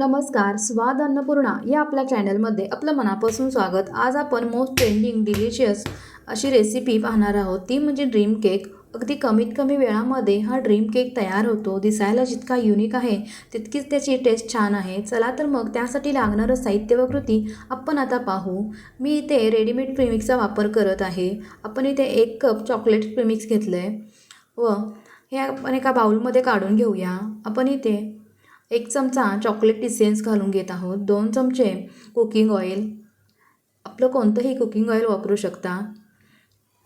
नमस्कार स्वाद अन्नपूर्णा या आपल्या चॅनलमध्ये आपलं मनापासून स्वागत. आज आपण मोस्ट ट्रेंडिंग डिलिशियस अशी रेसिपी पाहणार आहोत. ती म्हणजे ड्रीम केक अगदी कमीत कमी वेळामध्ये हा ड्रीम केक तयार होतो. दिसायला जितका युनिक आहे तितकीच त्याची टेस्ट छान आहे. चला तर मग त्यासाठी लागणारं साहित्य व कृती आपण आता पाहू. मी इथे रेडीमेड प्रीमिक्सचा वापर करत आहे. आपण इथे एक कप चॉकलेट प्रीमिक्स घेतलं आहे व हे आपण एका बाउलमध्ये काढून घेऊया. आपण इथे एक चमचा चॉकलेट इसेन्स घालून घेत आहोत. दोन चमचे कुकिंग ऑइल आपलं कोणतंही कुकिंग ऑइल वापरू शकता.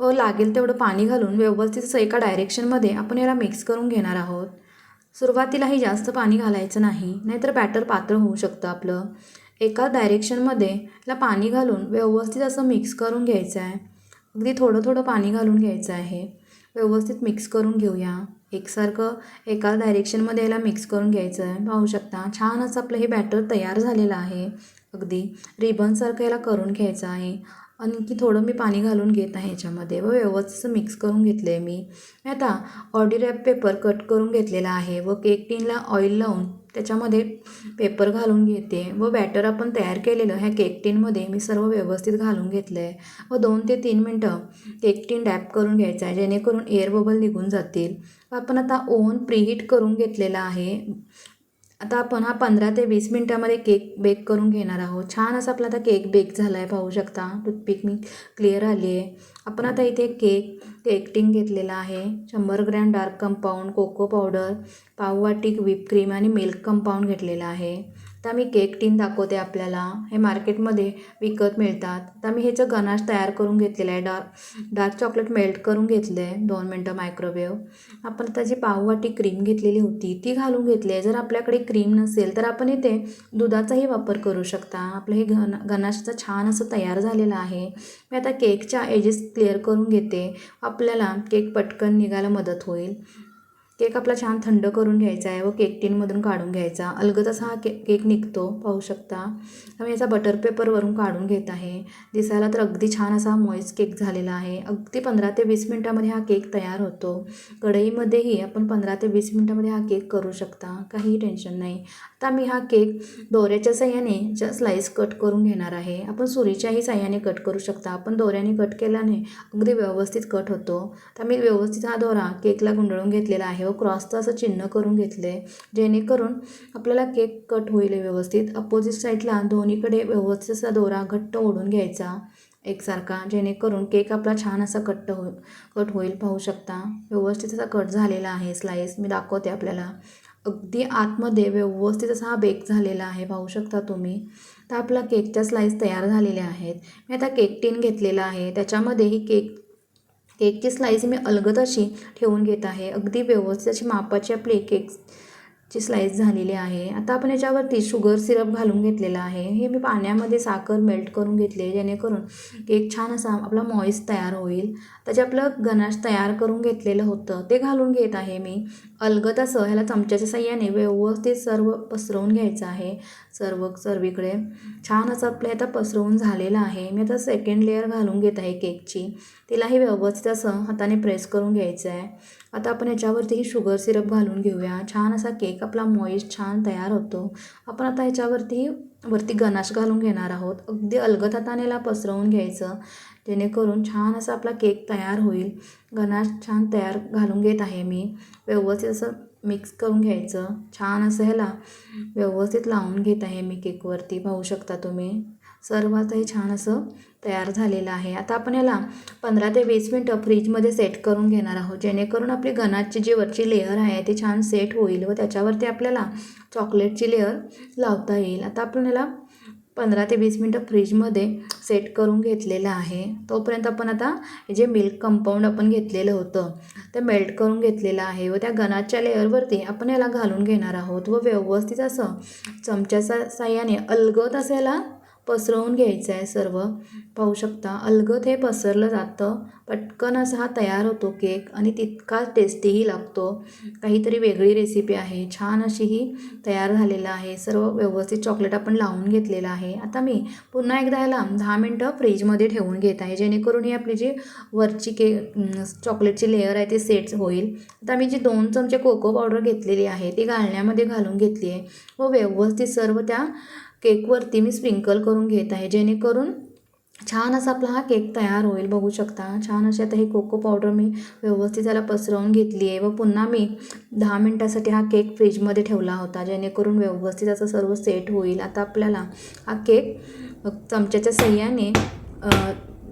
व लागेल तेवढं पाणी घालून व्यवस्थित असं एका डायरेक्शनमध्ये आपण याला मिक्स करून घेणार आहोत. सुरुवातीलाही जास्त पाणी घालायचं नाही नाहीतर बॅटर पातळ होऊ शकतं आपलं. एका डायरेक्शनमध्ये याला पाणी घालून व्यवस्थित असं मिक्स करून घ्यायचं आहे अगदी थोडं थोडं पाणी घालून घ्यायचं आहे. व्यवस्थित मिक्स करून घेऊया. एकसारखं एका डायरेक्शनमध्ये याला मिक्स करून घ्यायचं आहे पाहू शकता छान असं आपलं हे बॅटर तयार झालेलं आहे. अगदी रिबनसारखं याला करून घ्यायचं आहे. आणखी थोडं मी पाणी घालून घेत आहे याच्यामध्ये व व्यवस्थित मिक्स करून घेतलं आहे मी आता ऑडी रॅप पेपर कट करून घेतलेला आहे व केक टीनला ऑइल लावून त्याच्यामध्ये पेपर घालून घेते. व बॅटर आपण तयार केलेलं ह्या केक टीनमध्ये मी सर्व व्यवस्थित घालून घेतलं आहे व दोन ते तीन मिनटं केक टीन डॅप करून घ्यायचं आहे जेणेकरून एअर बबल निघून जातील. आपण आता ओव्हन प्रीहीट करून घेतलेला आहे. आता आपण हा पंधरा ते वीस मिनटामध्ये केक बेक करून घेणार आहोत. छान असा आपला आता केक बेक झाला आहे पाहू शकता. टूथपिक मी क्लिअर आली आहे. आपण आता इथे केक केक टिंग घेतलेला आहे. शंभर gram dark compound cocoa powder पाववाटी whip cream आणि मिल्क कंपाऊंड घेतलेला आहे. आता मी केक टीन दाखवते आपल्याला. हे मार्केटमध्ये विकत मिळतात. तर मी ह्याचं गनाश तयार करून घेतलेलं आहे. डार्क डार्क चॉकलेट मेल्ट करून घेतलं आहे दोन मिनटं मायक्रोवेव आपण आता जी पाववाटी क्रीम घेतलेली होती ती घालून घेतली आहे. जर आपल्याकडे क्रीम नसेल तर आपण इथे दुधाचाही वापर करू शकता. आपलं हे घन गनाशाचं छान असं तयार झालेलं आहे. मी आता केकच्या एजेस क्लिअर करून घेते. आपल्याला केक पटकन निघायला मदत होईल. केक आपला छान थंड करून घ्यायचा आहे व केक टीनमधून काढून घ्यायचा. अलगद असा हा के केक निघतो पाहू शकता. मी याचा बटर पेपरवरून काढून घेत आहे. दिसायला तर अगदी छान असा मॉईज केक झालेला आहे. अगदी पंधरा ते वीस मिनटामध्ये हा केक तयार होतो. कढईमध्येही आपण पंधरा ते वीस मिनटामध्ये हा केक करू शकता. काही टेन्शन नाही. आता मी हा केक दोऱ्याच्या साह्याने स्लाईस कट करून घेणार आहे. आपण सुरीच्याही साह्याने कट करू शकता. आपण दोऱ्याने कट केल्याने अगदी व्यवस्थित कट होतो. तर मी व्यवस्थित हा दोरा केकला गुंडळून घेतलेला आहे. व क्रॉसचं असं चिन्ह करून घेतलं आहे जेणेकरून आपल्याला केक कट होईल व्यवस्थित. अपोजिट साईडला दोन्हीकडे व्यवस्थित असा दोरा घट्ट ओढून घ्यायचा एकसारखा जेणेकरून केक आपला छान असा कट्ट हो कट होईल. पाहू शकता व्यवस्थित असा कट झालेला आहे स्लाईस मी दाखवते आपल्याला. अगदी आतमध्ये व्यवस्थित असा हा बेक झालेला आहे. पाहू शकता तुम्ही. तर आपला केकच्या स्लाईस तयार झालेल्या आहेत. मी आता केक टीन घेतलेला आहे. त्याच्यामध्ये ही केक केकची स्लाईस मी अलगद अशी ठेवून घेत आहे. अगदी व्यवस्थित अशी मापाची आपली केक ची स्लाईस झालेली आहे. आता आपण याच्यावरती शुगर सिरप घालून घेतलेला आहे. हे मी पाण्यामध्ये साखर मेल्ट करून घेतले जेणेकरून केक छान असा आपला मॉईस तयार होईल. त्याचे आपलं गनाश तयार करून घेतलेलं होतं ते घालून घेत आहे मी. अलगद असं ह्याला चमच्याच्या साह्याने व्यवस्थित सर्व पसरवून घ्यायचं आहे. सर्व सर्वीकडे. छान असं आपलं आता पसरवून झालेलं आहे. मी आता सेकंड लेअर घालून घेत आहे केकची. तिलाही व्यवस्थित असं हाताने प्रेस करून घ्यायचं आहे. आता आपण याच्यावरतीही शुगर सिरप घालून घेऊया. छान असा केक आपला मॉइस्ट छान तयार होतो. आपण आता ह्याच्यावरती वरती गनाश घालून घेणार आहोत. अगदी अलगद हाताने पसरवून घ्यायचं. जेणेकरून छान असा आपला केक तयार होईल. गनाश छान तयार घालून घेत आहे मी. व्यवस्थित असं मिक्स करून घ्यायचं. छान असं ह्याला व्यवस्थित लावून घेत आहे मी केकवरती. पाहू शकता तुम्ही. सर्व आता हे छान असं तयार झालेलं आहे. आता आपण याला पंधरा ते वीस मिनटं फ्रीजमध्ये सेट करून घेणार आहोत. जेणेकरून आपली गणाची जी वरची लेअर आहे ती छान सेट होईल व त्याच्यावरती आपल्याला चॉकलेटची लेअर लावता येईल. आता आपण याला पंधरा ते वीस मिनटं फ्रीजमध्ये सेट करून घेतलेलं आहे. तोपर्यंत आपण आता जे मिल्क कंपाऊंड आपण घेतलेलं होतं ते मेल्ट करून घेतलेलं आहे व त्या गनाच्या लेअरवरती आपण याला घालून घेणार आहोत व व्यवस्थित असं चमच्याच्या साह्याने अलगद असं याला पसरवून घ्यायचं आहे सर्व. पाहू शकता अलगद हे पसरलं जातं. पटकन असा हा तयार होतो केक आणि तितकाच टेस्टीही लागतो. काहीतरी वेगळी रेसिपी आहे. छान अशी ही तयार झालेलं आहे. सर्व व्यवस्थित चॉकलेट आपण लावून घेतलेलं आहे. आता मी पुन्हा एकदा ह्याला दहा मिनटं फ्रीजमध्ये ठेवून घेत आहे. जेणेकरून ही आपली जी वरची केक चॉकलेटची लेअर आहे ती सेट होईल. आता मी जी दोन चमचे कोको पावडर घेतलेली आहे ती गाळण्यामध्ये घालून घेतली आहे व व्यवस्थित सर्व त्या केकवरती मी स्प्रिंकल करून घेत आहे. जेणेकरून छान असा आपला हा केक तयार होईल. बघू शकता. छान अशी आता ही कोको पावडर मी व्यवस्थित त्याला पसरवून घेतली आहे व पुन्हा मी दहा मिनटासाठी हा केक फ्रीजमध्ये ठेवला होता. जेणेकरून व्यवस्थित असं सर्व सेट होईल. आता आपल्याला हा केक चमच्याच्या सहाय्याने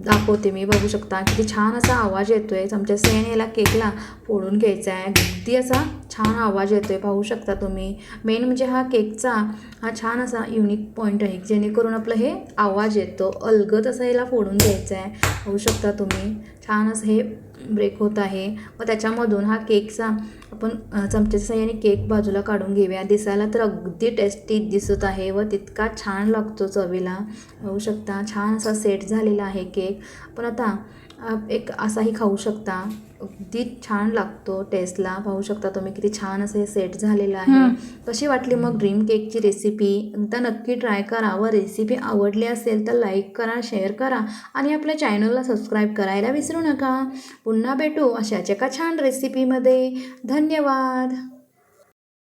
दाखवते मी. बघू शकता. किती छान असा आवाज येतो आहे चमच्या सह्याने याला केकला फोडून घ्यायचा आहे. अगदी असा छान आवाज येतो आहे पाहू शकता तुम्ही. मेन म्हणजे हा केकचा हा छान असा युनिक पॉईंट आहे जेणेकरून आपलं हे आवाज येतो. अलगत असं याला फोडून द्यायचं आहे पाहू शकता तुम्ही. छान असं हे ब्रेक होत आहे. व त्याच्यामधून हा केकचा आपण चमच्याच्या साह्याने केक बाजूला काढून घेऊया. दिसायला तर अगदी टेस्टी दिसत आहे व तितका छान लागतो चवीला. पाहू शकता. छान असा सेट झालेला आहे केक. पण आता एक असाही खाऊ शकता. अगदी छान लागतो टेस्टला पाहू शकता तुम्ही किती छान असं हे सेट झालेलं आहे. कशी वाटली मग ड्रीम केकची रेसिपी एकदा नक्की ट्राय करा. व रेसिपी आवडली असेल तर लाईक करा शेअर करा आणि आपल्या चॅनलला सबस्क्राईब करायला विसरू नका. पुन्हा भेटू अशाच एका छान रेसिपीमध्ये धन्यवाद.